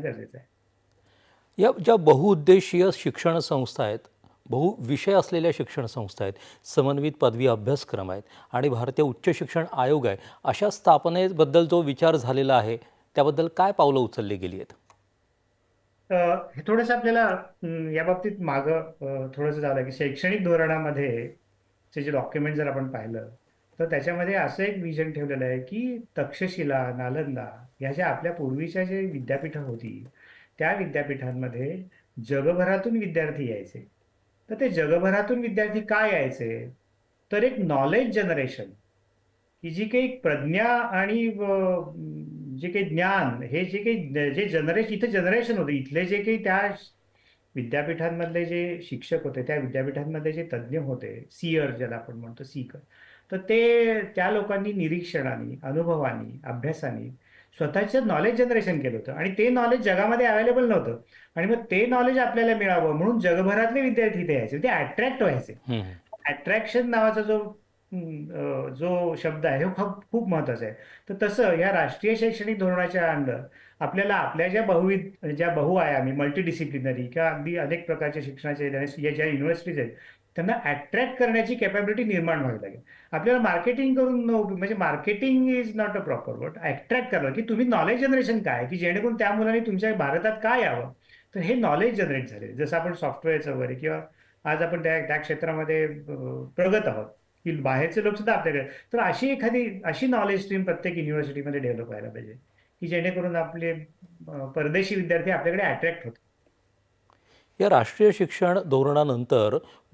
गरजेचं आहे. या ज्या बहुउद्देशीय शिक्षण संस्था आहेत बहुविषय असलेल्या शिक्षण संस्था आहेत समन्वित पदवी अभ्यासक्रम आहेत आणि भारतीय उच्च शिक्षण आयोग आहे अशा स्थापनेबद्दल जो विचार झालेला आहे त्याबद्दल काय पावलं उचलली गेली आहेत? हे थोडंसं आपल्याला या बाबतीत मागं थोडंसं झालं की शैक्षणिक धोरणामध्ये जे डॉक्युमेंट जर आपण पाहिलं तर त्याच्यामध्ये असं एक विजन ठेवलेलं आहे की तक्षशिला नालंदा ह्या ज्या आपल्या पूर्वीच्या जे विद्यापीठं होती त्या विद्यापीठांमध्ये जगभरातून विद्यार्थी यायचे. तर ते जगभरातून विद्यार्थी काय यायचे? तर एक नॉलेज जनरेशन ही जी काही प्रज्ञा आणि जे काही ज्ञान हे जे काही जे जनरेशन इथे जनरेशन होते इथले जे काही त्या विद्यापीठांमधले जे शिक्षक होते त्या विद्यापीठांमधले जे तज्ज्ञ होते सीयर ज्याला आपण म्हणतो सीकर तर ते त्या लोकांनी निरीक्षणाने अनुभवानी अभ्यासाने स्वतःचं नॉलेज जनरेशन केलं होतं. आणि ते नॉलेज जगामध्ये अवेलेबल नव्हतं. आणि मग ते नॉलेज आपल्याला मिळावं म्हणून जगभरातले विद्यार्थी इथे यायचे. ते अट्रॅक्ट व्हायचे. अट्रॅक्शन नावाचा जो जो शब्द आहे हे खूप खूप महत्त्वाचा आहे. तर तसं या राष्ट्रीय शैक्षणिक धोरणाच्या अंडर आपल्याला आपल्या ज्या बहुविध ज्या बहुआयामी मल्टीडिसिप्लिनरी किंवा अगदी अनेक प्रकारच्या शिक्षणाचे ज्या- या ज्या युनिव्हर्सिटीज आहेत त्यांना अट्रॅक्ट करण्याची कॅपॅबिलिटी निर्माण व्हावी लागेल. आपल्याला मार्केटिंग करून म्हणजे marketing is not a proper word attract करणं की तुम्ही नॉलेज जनरेशन काय की जेणेकरून त्या मुलांनी तुमच्या भारतात काय यावं? तर हे नॉलेज जनरेट झाले. जसं आपण सॉफ्टवेअरचं वगैरे किंवा आज आपण त्या त्या क्षेत्रामध्ये प्रगत आहोत. की बाहेरचे लोक सुद्धा आपल्याकडे. तर अशी एखादी अशी नॉलेज स्ट्रीम प्रत्येक युनिव्हर्सिटीमध्ये डेव्हलप व्हायला पाहिजे. की जेणेकरून आपले परदेशी विद्यार्थी आपल्याकडे अट्रॅक्ट होतात या राष्ट्रीय शिक्षण धोरणानंतर